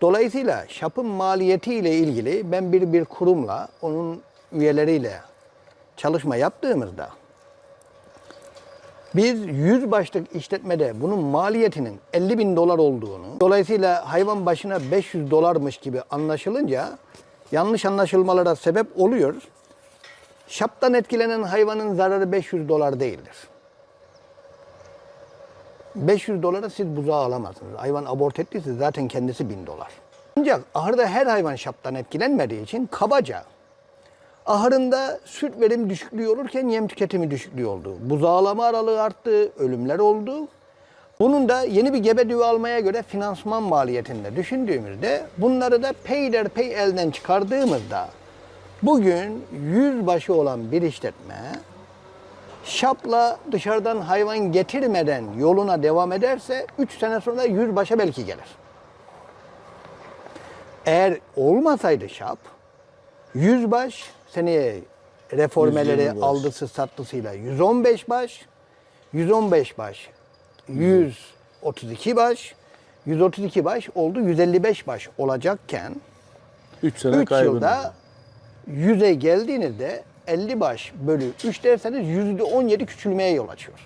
Dolayısıyla şapın maliyeti ile ilgili ben bir bir kurumla, onun üyeleriyle çalışma yaptığımızda biz 100 başlık işletmede bunun maliyetinin 50 bin dolar olduğunu, dolayısıyla hayvan başına 500 dolarmış gibi anlaşılınca yanlış anlaşılmalara sebep oluyor. Şaptan etkilenen hayvanın zararı 500 dolar değildir. 500 dolara siz buzağı alamazsınız. Hayvan abort ettiyse zaten kendisi 1000 dolar. Ancak ahırda her hayvan şaptan etkilenmediği için kabaca ahırında süt verim düşüklüğü olurken yem tüketimi düşüklüğü oldu. Buzağlama aralığı arttı, ölümler oldu. Bunun da yeni bir gebe düve almaya göre finansman maliyetinde düşündüğümüzde bunları da peyderpey elden çıkardığımızda bugün yüzbaşı olan bir işletme şapla dışarıdan hayvan getirmeden yoluna devam ederse 3 sene sonra yüzbaşa belki gelir. Eğer olmasaydı şap, yüzbaş seneye reformeleri 120 baş. aldısı sattısıyla 115 baş, 115 baş, 132 baş, 132 baş oldu 155 baş olacakken 3 sene 3 kaybı. yılda 100'e geldiğinizde 50 baş bölü 3 derseniz %17 küçülmeye yol açıyor.